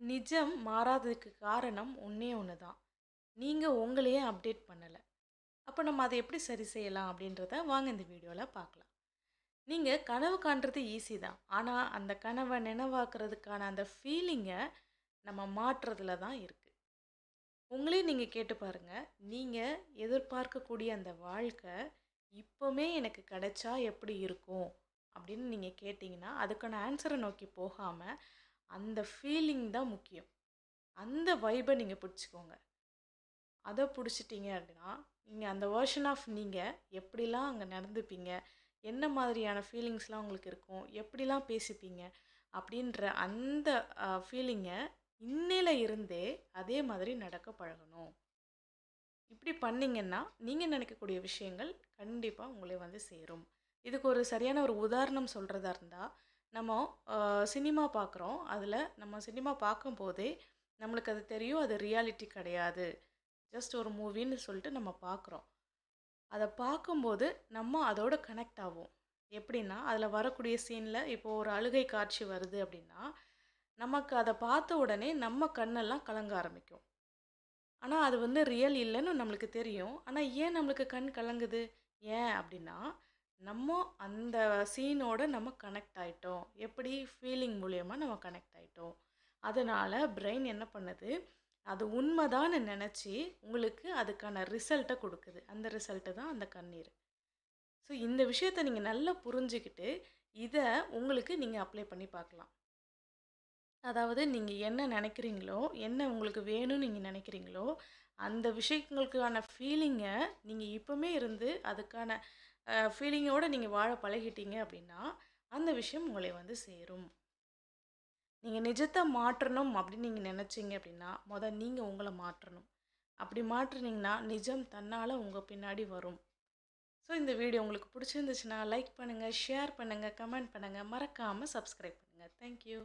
நிஜம் மாறாததுக்கு காரணம் ஒன்றே ஒன்று தான் நீங்கள் உங்களையே அப்டேட் பண்ணலை. அப்போ நம்ம அதை எப்படி சரி செய்யலாம் அப்படின்றத வாங்க இந்த வீடியோவில் பார்க்கலாம். நீங்கள் கனவு காண்றது ஈஸி தான். ஆனால் அந்த கனவை நினைவாக்குறதுக்கான அந்த ஃபீலிங்கை நம்ம மாற்றுறதுல தான் இருக்குது உங்களே நீங்கள் கேட்டு பாருங்கள் நீங்கள் எதிர்பார்க்கக்கூடிய அந்த வாழ்க்கை இப்போமே எனக்கு கிடைச்சா எப்படி இருக்கும் அப்படின்னு நீங்கள் கேட்டிங்கன்னா அதுக்கான ஆன்சரை நோக்கி போகாமல் அந்த ஃபீலிங் தான் முக்கியம். அந்த வைபை நீங்கள் பிடிச்சிக்கோங்க. அதை பிடிச்சிட்டிங்க அப்படின்னா நீங்கள் அந்த வேர்ஷன் ஆஃப் நீங்கள் எப்படிலாம் அங்கே நடந்துப்பீங்க என்ன மாதிரியான ஃபீலிங்ஸ்லாம் உங்களுக்கு இருக்கும் எப்படிலாம் பேசிப்பீங்க அப்படின்ற அந்த ஃபீலிங்கை இன்னில இருந்தே அதே மாதிரி நடக்க பழகணும். இப்படி பண்ணிங்கன்னா நீங்கள் நினைக்கக்கூடிய விஷயங்கள் கண்டிப்பாக உங்களை வந்து சேரும். இதுக்கு ஒரு சரியான ஒரு உதாரணம் சொல்கிறதா இருந்தால் நம்ம சினிமா பார்க்குறோம் அதில் நம்ம சினிமா பார்க்கும்போதே நம்மளுக்கு அது தெரியும். அது ரியாலிட்டி கிடையாது. ஜஸ்ட் ஒரு மூவின்னு சொல்லிட்டு நம்ம பார்க்குறோம் அதை பார்க்கும்போது நம்ம அதோட கனெக்ட் ஆகும் எப்படின்னா அதில் வரக்கூடிய சீனில் இப்போது ஒரு அழுகை காட்சி வருது அப்படின்னா நமக்கு அதை பார்த்த உடனே நம்ம கண்ணெல்லாம் கலங்க ஆரம்பிக்கும். ஆனால் அது வந்து ரியல் இல்லைன்னு நம்மளுக்கு தெரியும். ஆனால் ஏன் நம்மளுக்கு கண் கலங்குது? ஏன் அப்படின்னா நம்ம அந்த சீனோடு நம்ம கனெக்ட் ஆகிட்டோம் எப்படி? ஃபீலிங் மூலயமா நம்ம கனெக்ட் ஆகிட்டோம் அதனால் பிரெயின் என்ன பண்ணுது? அது உண்மைதான்னு நினச்சி உங்களுக்கு அதுக்கான ரிசல்ட்டை கொடுக்குது. அந்த ரிசல்ட்டு தான் அந்த கண்ணீர். ஸோ இந்த விஷயத்தை நீங்கள் நல்லா புரிஞ்சுக்கிட்டு இதை உங்களுக்கு நீங்கள் அப்ளை பண்ணி பார்க்கலாம். அதாவது நீங்கள் என்ன நினைக்கிறீங்களோ என்ன உங்களுக்கு வேணும்னு நீங்கள் நினைக்கிறீங்களோ அந்த விஷயங்களுக்கான ஃபீலிங்கை நீங்கள் இப்போவுமே இருந்து அதுக்கான ஃபீலிங்கோடு நீங்கள் வாழ பழகிட்டீங்க அப்படின்னா அந்த விஷயம் உங்களை வந்து சேரும். நீங்கள் நிஜத்தை மாற்றணும் அப்படின்னு நீங்கள் நினச்சிங்க அப்படின்னா முதல் நீங்கள் உங்களை மாற்றணும். அப்படி மாற்றுனீங்கன்னா நிஜம் தன்னால் உங்கள் பின்னாடி வரும். ஸோ இந்த வீடியோ உங்களுக்கு பிடிச்சிருந்துச்சுன்னா லைக் பண்ணுங்கள் ஷேர் பண்ணுங்கள் கமெண்ட் பண்ணுங்கள் மறக்காமல் சப்ஸ்கிரைப் பண்ணுங்கள் தேங்க்யூ